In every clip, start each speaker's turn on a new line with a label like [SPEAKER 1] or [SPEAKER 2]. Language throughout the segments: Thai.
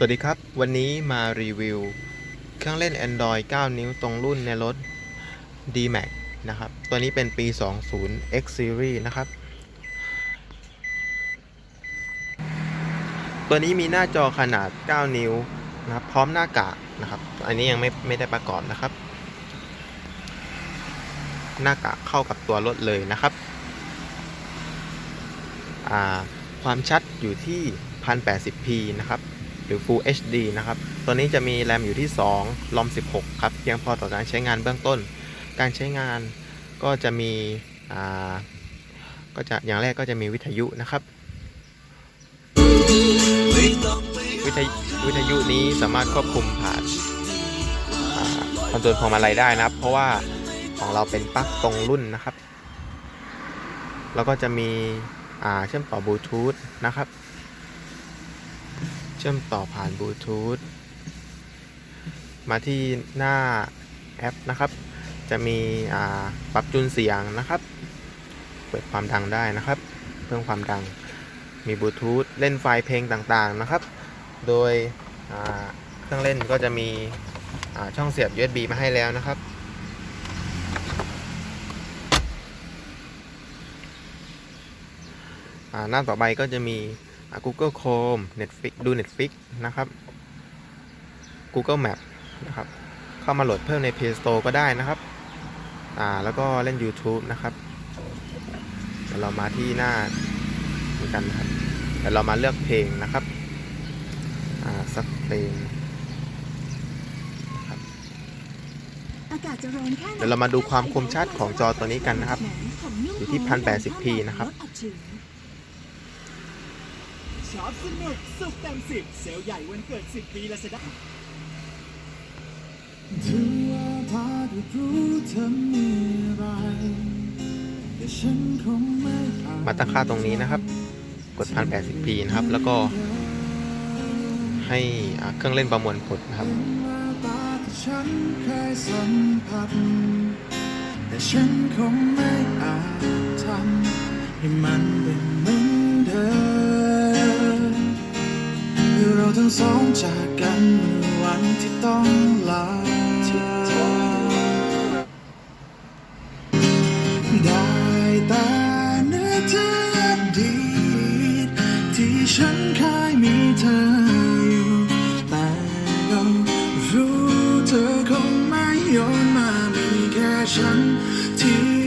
[SPEAKER 1] สวัสดีครับ วันนี้มารีวิว เครื่องเล่น Android 9 นิ้วตรงรุ่นในรถ D-Max นะครับ ตัวนี้เป็นปี 20 X Series นะครับ ตัวนี้มีหน้าจอขนาด 9 นิ้วนะครับ พร้อมหน้ากากนะครับ อันนี้ยังไม่ไม่ได้ประกอบนะครับ หน้ากากเข้ากับตัวรถเลยนะครับ ความชัดอยู่ที่ 1080p นะครับ หรือ Full HD นะครับ ตัวนี้จะมีแรมอยู่ที่2ลอม16 ครับ เพียงพอต่อการใช้งานเบื้องต้น การใช้งานก็จะมีอ่าก็จะอย่างแรกก็จะมีวิทยุนะครับ วิทยุวิทยุนี้สามารถควบคุมผ่านคอนโทรลพวงมาลัยได้นะครับ เพราะว่าของเราเป็นปลั๊กตรงรุ่นนะครับ แล้วก็จะมีอ่าเชื่อมต่อบลูทูธนะครับ เชื่อมต่อผ่านบลูทูธมาที่หน้าแอปนะครับ จะมีปรับจูนเสียงนะครับ เปิดความดังได้นะครับ เพิ่มความดัง มีบลูทูธเล่นไฟล์เพลงต่างๆนะครับ โดยเครื่องเล่นก็จะมีช่องเสียบ USB มาให้แล้วนะครับ หน้าต่อไปก็จะมี Google Chrome Netflix ดู Netflix นะครับ Google Map นะครับ เข้ามาโหลดเพิ่มใน Play Store ก็ได้นะครับอ่าแล้วก็เล่น YouTube นะครับเดี๋ยวเรามาที่หน้านี้กันนะครับเดี๋ยวเรามาเลือกเพลงนะครับอ่าสักเพลงครับเดี๋ยวเรามาดูความคมชัดของจอตัวนี้กันนะครับ อยู่ที่ 1080p นะครับ
[SPEAKER 2] ชอปสนุก สุขเต็มสิบเซลล์ใหญ่วันเกิด 10 ปีลาซาด้าถึงว่าพาดรู้เธอมีอะไรแต่ฉันคงไม่อาจ
[SPEAKER 1] มาตั้งค่าตรงนี้นะครับ กด 1080p นะครับ แล้วก็ ให้อ่าเครื่องเล่นประมวลผลนะครับ
[SPEAKER 2] เป็นแววตาที่ฉันเคยสัมผัส แต่ฉันคงไม่อาจทำให้มันเป็นเหมือนเดิม สองจากกันเมื่อวันที่ต้องลาได้แต่นึกถึงอดีตที่ฉันเคยมีเธออยู่ แต่ก็รู้เธอคงไม่โยนมามีแค่ฉันที่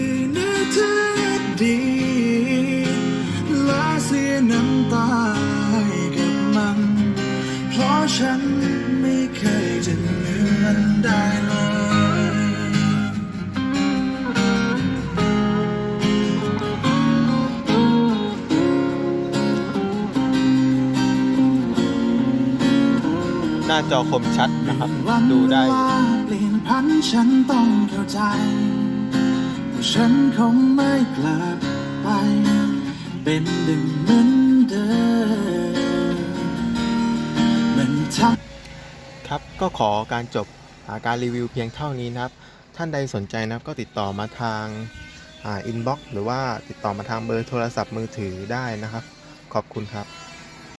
[SPEAKER 1] น้าจอคมชัดนะครับ
[SPEAKER 2] วัน
[SPEAKER 1] ดูได้
[SPEAKER 2] เวลาเปลี่ยนพันฉันต้องเข้าใจว่าฉันคงไม่กลับไป เป็นดึงเหมือนเดิมมันทั้ง
[SPEAKER 1] ครับก็ขอการจบอ่าการรีวิวเพียงเท่านี้นะครับ ท่านใดสนใจนะครับก็ติดต่อมาทางอินบ็อกซ์หรือว่าติดต่อมาทางเบอร์โทรศัพท์มือถือได้นะครับ ขอบคุณครับ